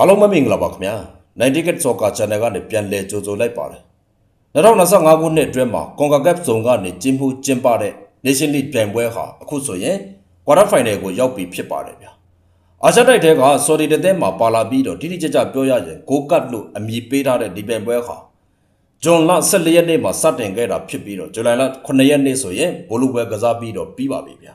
အားလုံးမင်္ဂလာပါခင်ဗျာ90 ticket soccer channel ကနေပြန်လည်ကြိုဆိုလိုက်ပါတယ်2025ခုနှစ်အတွင်းမှာ CONCACAF ဇုံကနေကျင်းပကျင်းပတဲ့ Nation League ပြိုင်ပွဲဟာအခုဆိုရင် quarter final ကိုရောက်ပြီဖြစ်ပါတယ်ဗျာအာရှတိုက်ထဲက Saudi တဲ့တဲမှာပါလာပြီးတော့တိတိကျကျပြောရရင် Go Cup လို့အမည်ပေးထားတဲ့ဒီပြိုင်ပွဲဟာဇွန်လ14ရက်နေ့မှာစတင်ခဲ့တာဖြစ်ပြီးတော့ဇူလိုင်လ9ရက်နေ့ဆိုရင်ဘိုလ်လူပွဲကစားပြီးတော့ပြီးပါပြီဗျာ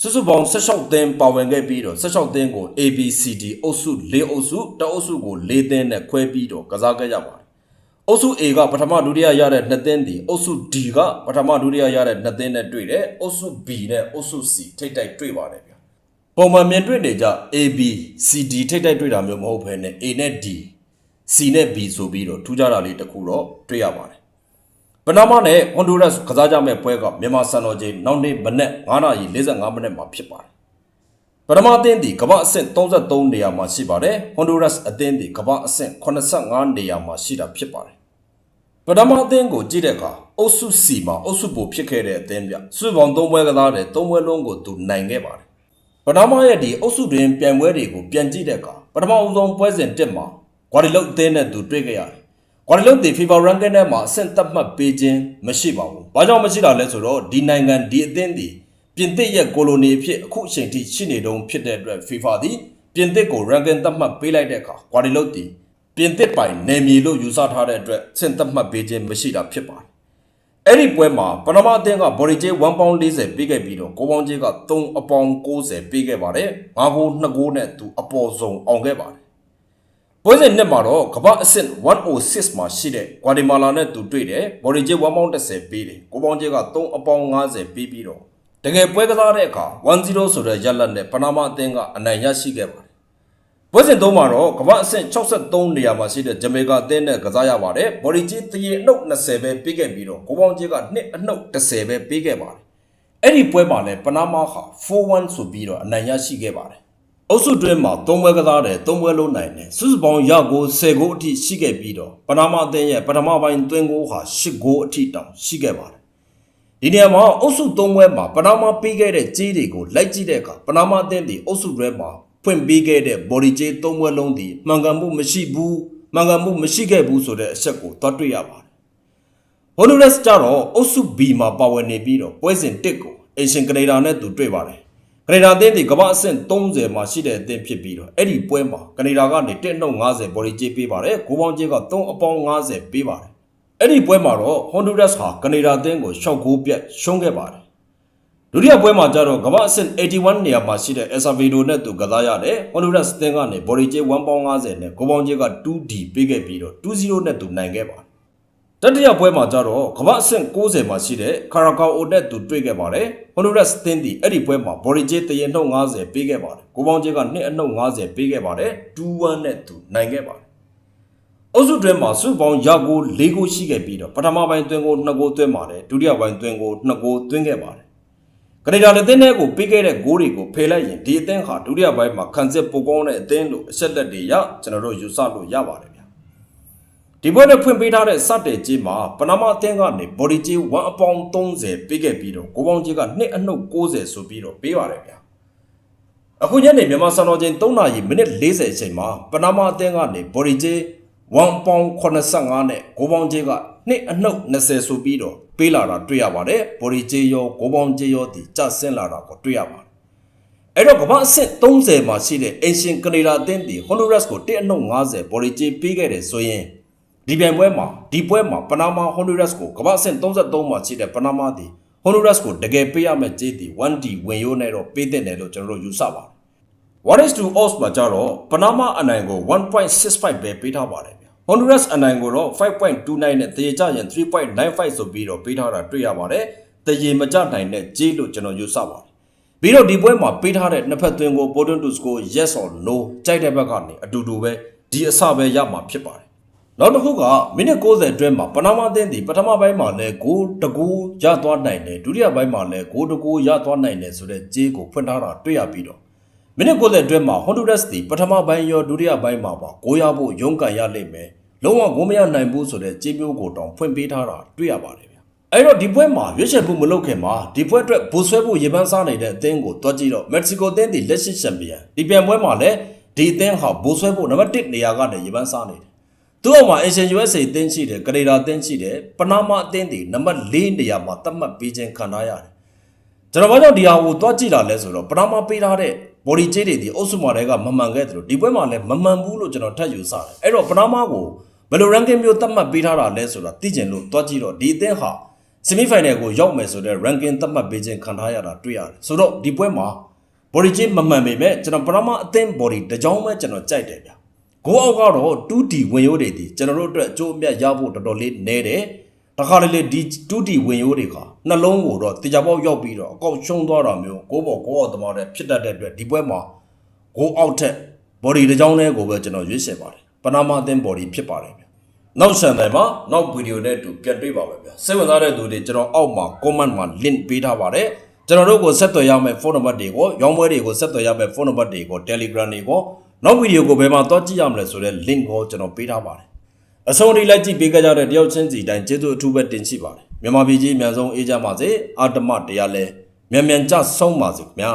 စုစုပေါင်း16သင်းပါဝင်ခဲ့ပြီးတော့16သင်းကို ABCD အုပ်စု၄အုပ်စုတအုပ်စုကို၄သင်းနဲ့ခွဲပြီးတော့ကစားခဲ့ကြပါတယ်။အုပ်စု A ကပထမဒုတိယရတဲ့2သင်းဒီအုပ်စု D ကပထမဒုတိယရတဲ့2သင်းနဲ့တွေ့တယ်။အုပ်စု B နဲ့အုပ်စု C ထိပ်တိုက်တွေ့ပါတယ်ဗျာ။ပုံမှန်မြင်တွေ့နေကြ ABCD ထိပ်တိုက်တွေ့တာမျိုးမဟုတ်ဘဲနဲ့ A နဲ့ D C နဲ့ B ဆိုပြီးတော့ထူးခြားတာလေးတစ်ခုတော့တွေ့ရပါတယ်။ ပနာမနဲ့ဟွန်ဒူရက်စ်ကစားကြမဲ့ပွဲကမြန်မာစံတော်ချိန်နောက်နေ့မနက်9:45မိနစ်မှာဖြစ်ပါတယ်။ပထမအသင်းဒီကမ္ဘာအဆင့်33နေရာမှာရှိပါတယ်။ဟွန်ဒူရက်စ်အသင်းဒီကမ္ဘာအဆင့်85နေရာမှာရှိတာဖြစ်ပါတယ်။ပထမအသင်းကိုကြည့်တဲ့အခါအုပ်စု C မှာအုပ်စုပိုဖြစ်ခဲ့တဲ့အသင်းပြ။စုပေါင်း3ပွဲကစားတယ်3ပွဲလုံးကိုသူနိုင်ခဲ့ပါတယ်။ပထမရဲ့ဒီအုပ်စုတွင်ပြိုင်ပွဲတွေကိုပြန်ကြည့်တဲ့အခါပထမအဦးဆုံးပွဲစဉ်1မှာဂွာဒီလုတ်အသင်းနဲ့သူတွေ့ခဲ့ရတယ်။ ကွာလလုံတီ FIFA ranking ထဲမှာအဆင့်သတ်မှတ်ပေးခြင်းမရှိပါဘူး။ဘာကြောင့်မရှိတာလဲဆိုတော့ဒီနိုင်ငံဒီအသင်းဒီပြင်သစ်ရဲ့ကိုလိုနီအဖြစ်အခုအချိန်ထိရှိနေတုန်းဖြစ်တဲ့အတွက် FIFA သည်ပြင်သစ်ကို ranking သတ်မှတ်ပေးလိုက်တဲ့အခါကွာလလုံတီပြင်သစ်ပိုင်နယ်မြေလို့ယူဆထားတဲ့အတွက်အဆင့်သတ်မှတ်ပေးခြင်းမရှိတာဖြစ်ပါတယ်။အဲ့ဒီပွဲမှာပထမအသင်းကဘော်ဒီဂျေး1ပေါင်40ပေးခဲ့ပြီးတော့ကိုပေါင်ဂျေးက3အပေါင်90ပေးခဲ့ပါတယ်။၅ဂိုး2ဂိုးနဲ့သူအပေါ်ဆုံးအောင်ခဲ့ပါတယ်။ ပွဲစဉ်နှစ်မှာတော့ကမ္ဘာအဆင့်106မှာရှိတဲ့ဂွာတီမာလာနဲ့သူတွေ့တယ်ဘော်ဒီဂျေ1ပေါင်း30ပေးတယ်ကိုပေါင်းဂျေက3အပေါင်း90ပေးပြီးတော့တကယ်ပွဲကစားတဲ့အခါ1-0ဆိုတဲ့ရလတ်နဲ့ပနာမအသင်းကအနိုင်ရရှိခဲ့ပါတယ်ပွဲစဉ်သုံးမှာတော့ကမ္ဘာအဆင့်63နေရာမှာရှိတဲ့ဂျမေကာအသင်းနဲ့ကစားရပါတယ်ဘော်ဒီဂျေတရေအနှုတ်20ပဲပေးခဲ့ပြီးတော့ကိုပေါင်းဂျေက2အနှုတ်30ပဲပေးခဲ့ပါတယ်အဲ့ဒီပွဲမှာလည်းပနာမဟာ4-1ဆိုပြီးတော့အနိုင်ရရှိခဲ့ပါတယ် အုပ်စုတွင်းမှာ၃ပွဲကစားတယ်၃ပွဲလုံးနိုင်တယ်စုစုပေါင်းရကို10ဂိုးအထိရှိခဲ့ပြီးတော့ပနာမအသင်းရဲ့ပထမပိုင်းသွင်းဂိုးဟာ10ဂိုးအထိတောင်ရှိခဲ့ပါတယ်ဒီနေရာမှာအုပ်စု၃ပွဲမှာပနာမပေးခဲ့တဲ့ကြေးတွေကိုလိုက်ကြည့်တဲ့အခါပနာမအသင်းဒီအုပ်စုတွဲမှာဖွင့်ပေးခဲ့တဲ့ဘော်ဒီကြေး၃ပွဲလုံးဒီမှန်ကန်မှုမရှိဘူးမှန်ကန်မှုမရှိခဲ့ဘူးဆိုတဲ့အချက်ကိုသွားတွေ့ရပါတယ်ဟွန်ဒူရက်စ်ကြတော့အုပ်စု B မှာပါဝင်နေပြီးတော့ပွဲစဉ်1ကိုအင်ရှင်ကနေဒါနဲ့သူတွေ့ပါတယ်။ ကနေဒါအသင်းဒီကမ္ဘာအဆင့်30မှာရှိတဲ့အသင်းဖြစ်ပြီးတော့အဲ့ဒီပွဲမှာကနေဒါကနေ1နှုတ်50ဘော်ဒီကြေးပေးပါတယ်။ကိုပေါင်းကြေးက3အပေါင်း50ပေးပါတယ်။အဲ့ဒီပွဲမှာတော့ဟွန်ဒူရက်စ်ဟာကနေဒါအသင်းကိုရှော့ဂိုးပြတ်ရှုံးခဲ့ပါတယ်။ဒုတိယပွဲမှာကျတော့ကမ္ဘာအဆင့်81နေရာမှာရှိတဲ့ El Salvador နဲ့သူကစားရတယ်။ဟွန်ဒူရက်စ်အသင်းကနေဘော်ဒီကြေး1ပေါင်း50နဲ့ကိုပေါင်းကြေးက 2D ပေးခဲ့ပြီးတော့2-0နဲ့သူနိုင်ခဲ့ပါတယ် တတိယပွဲမှာကျတော့ကမ္ဘာအဆင့်60မှာရှိတဲ့ကာရာကာအိုနဲ့သူတွေ့ခဲ့ပါတယ်ဟွန်ဒူရက်စ်သင်းတီအဲ့ဒီပွဲမှာဘော်ရီဂျေတရင်နှုတ်90ပေးခဲ့ပါတယ်ကိုပေါင်းဂျေက2အနှုတ်50ပေးခဲ့ပါတယ်2-1နဲ့သူနိုင်ခဲ့ပါတယ်အုပ်စုတွဲမှာစုပေါင်းရကို၄ဂိုးရှိခဲ့ပြီးတော့ပထမပိုင်းသွင်းကို2ဂိုးသွင်းပါတယ်ဒုတိယပိုင်းသွင်းကို2ဂိုးသွင်းခဲ့ပါတယ်ကနေဒါလက်သင်းတွေကိုပေးခဲ့တဲ့ဂိုးတွေကိုဖယ်လိုက်ရင်ဒီအသင်းဟာဒုတိယပိုင်းမှာခံစစ်ပိုကောင်းတဲ့အသင်းလို့အဆက်လက်တွေရကျွန်တော်တို့ယူဆလို့ရပါတယ်ဗျာ ဒီဘက်နဲ့ဖွင့်ပေးထားတဲ့စတဲ့ကြီးမှာပနာမအသင်းကနေဘော်ဒီကြီး1အပေါင်း30ပေးခဲ့ပြီးတော့ကိုပေါင်းကြီးက2အနှုတ်60ဆိုပြီးတော့ပေးပါတယ်ဗျာအခုညနေမြန်မာစံတော်ချိန်3နာရီမိနစ်40အချိန်မှာပနာမအသင်းကနေဘော်ဒီကြီး1ပေါင်း85နဲ့ကိုပေါင်းကြီးက2အနှုတ်20ဆိုပြီးတော့ပေးလာတာတွေ့ရပါတယ်ဘော်ဒီကြီးရောကိုပေါင်းကြီးရောဒီကျဆင်းလာတာကိုတွေ့ရပါတယ်အဲ့တော့ကမ္ဘာအဆင့်30မှာရှိတဲ့အင်ရှင်ကနေဒါအသင်းတီဟွန်ဒူရက်စ်ကို1အနှုတ်50ဘော်လီဂျေပေးခဲ့တယ်ဆိုရင် ဒီပြိုင်ပွဲမှာဒီပွဲမှာပနာမာဟွန်ဒူရက်စ်ကိုကမ္ဘာအဆင့်33မှာရှိတဲ့ပနာမာတီဟွန်ဒူရက်စ်ကိုတကယ်ပေးရမယ့်ကြေးတီ 1D ဝင်ရိုးနဲ့တော့ပေးတဲ့တယ်လို့ကျွန်တော်တို့ယူဆပါတယ် What is to odds မှာကြတော့ပနာမာအနိုင်ကို1.65ပဲပေးထားပါတယ်ဗျ။ Honduras အနိုင်ကိုတော့5.29နဲ့တရေကြရင်3.95ဆိုပြီးတော့ပေးထားတာတွေ့ရပါတယ်။တရေမကြနိုင်တဲ့ကြေးလို့ကျွန်တော်ယူဆပါတယ်။ပြီးတော့ဒီပွဲမှာပေးထားတဲ့နှစ်ဖက်သွင်းကို Bolton to score yes or no ကြိုက်တဲ့ဘက်ကနေအတူတူပဲဒီအစပဲရမှာဖြစ်ပါတယ်။ နောက်တစ်ခုကမိနစ်60အတွင်းမှာပနာမအသင်းဒီပထမပိုင်းမှာလည်းဂိုးတကူရသွားနိုင်တယ်ဒုတိယပိုင်းမှာလည်းဂိုးတကူရသွားနိုင်တယ်ဆိုတဲ့ကြေးကိုဖွင့်ထားတာတွေ့ရပြီးတော့မိနစ်90အတွင်းမှာဟွန်ဒူရက်စ်တီပထမပိုင်းရောဒုတိယပိုင်းမှာပါဂိုးရဖို့ရုန်းကန်ရလိမ့်မယ်လုံးဝဂိုးမရနိုင်ဘူးဆိုတဲ့ကြေးမျိုးကိုတောင်ဖွင့်ပေးထားတာတွေ့ရပါတယ်ဗျအဲ့တော့ဒီပွဲမှာရွေးချယ်မှုမလုပ်ခင်မှာဒီပွဲအတွက်ဘူဆွဲဖို့ရေပန်းစားနေတဲ့အသင်းကိုတွားကြည့်တော့မက္ကဆီကိုအသင်းတီလက်ရှိချန်ပီယံဒီပြန်ပွဲမှာလည်းဒီအသင်းဟာဘိုးဆွဲဖို့နံပါတ်1နေရာကနေရေပန်းစားနေတယ် သူ့အောက်မှာ Asian USA အသင်းရှိတယ်ကနေဒါအသင်းရှိတယ်ပနာမအသင်းတွေနံပါတ်4နေရာမှာသတ်မှတ်ပေးခြင်းခံထားရတယ်ကျွန်တော်ဘာကြောင့်ဒီဟာကိုတွားကြည့်လာလဲဆိုတော့ပနာမပေးထားတဲ့ body ကြေးတွေဒီအုပ်စုမှာတည်းကမမှန်ခဲ့တယ်လို့ဒီပွဲမှာလည်းမမှန်ဘူးလို့ကျွန်တော်ထပ်ယူဆတယ်အဲ့တော့ပနာမကိုဘယ်လို ranking မျိုးသတ်မှတ်ပေးထားတာလဲဆိုတာသိကျင်လို့တွားကြည့်တော့ဒီအသင်းဟာ semi final ကိုရောက်မယ်ဆိုတဲ့ ranking သတ်မှတ်ပေးခြင်းခံထားရတာတွေ့ရတယ်ဆိုတော့ဒီပွဲမှာ body ချင်းမမှန်ပေမဲ့ကျွန်တော်ပထမအသင်း body တစ်ကြောင်းပဲကျွန်တော်ကြိုက်တယ်ဗျ။ ကိုအောက်ကတော့ 2D ဝင်ရိုးတွေဒီကျွန်တော်တို့အတွက်အကျိုးအမြတ်ရဖို့တော်တော်လေးနည်းတယ်။တခါလေလေဒီ 2D ဝင်ရိုးတွေကနှလုံးကိုတော့တေချာပေါက်ရောက်ပြီးတော့အကောက်ရှုံးသွားတာမျိုးကိုဘောကိုအောက်သမားတဲ့ဖြစ်တတ်တဲ့အတွက်ဒီပွဲမှာကိုအောက်ထက် body တစ်ကြောင်းလေးကိုပဲကျွန်တော်ရွေးချယ်ပါတယ်။ပနာမအသင်း body ဖြစ်ပါတယ်ဗျ။နောက်ဆန်တယ်မှာနောက်ဗီဒီယိုနဲ့အတူပြန်တွေ့ပါမယ်ဗျာစိတ်ဝင်စားတဲ့သူတွေကျွန်တော်အောက်မှာ comment မှာ link ပေးထားပါတယ်ကျွန်တော်တို့ကိုဆက်သွယ်ရမယ့်ဖုန်းနံပါတ်တွေကိုရောင်းပွဲတွေကိုဆက်သွယ်ရမယ့်ဖုန်းနံပါတ်တွေကို Telegram တွေကို နောက်ဗီဒီယိုကိုဘယ်မှာသွားကြည့်ရမလဲဆိုတဲ့ link ကိုကျွန်တော်ပေးထားပါတယ်အဆုံးထိလိုက်ကြည့်ပေးကြတဲ့တယောက်ချင်းစီတိုင်းကျေးဇူးအထူးပဲတင်ရှိပါတယ်မြန်မာပြည်ကြီးအများဆုံးအေးကြပါစေအာတမတရားလဲမြန်မြန်ကြဆုံးပါစေခင်ဗျာ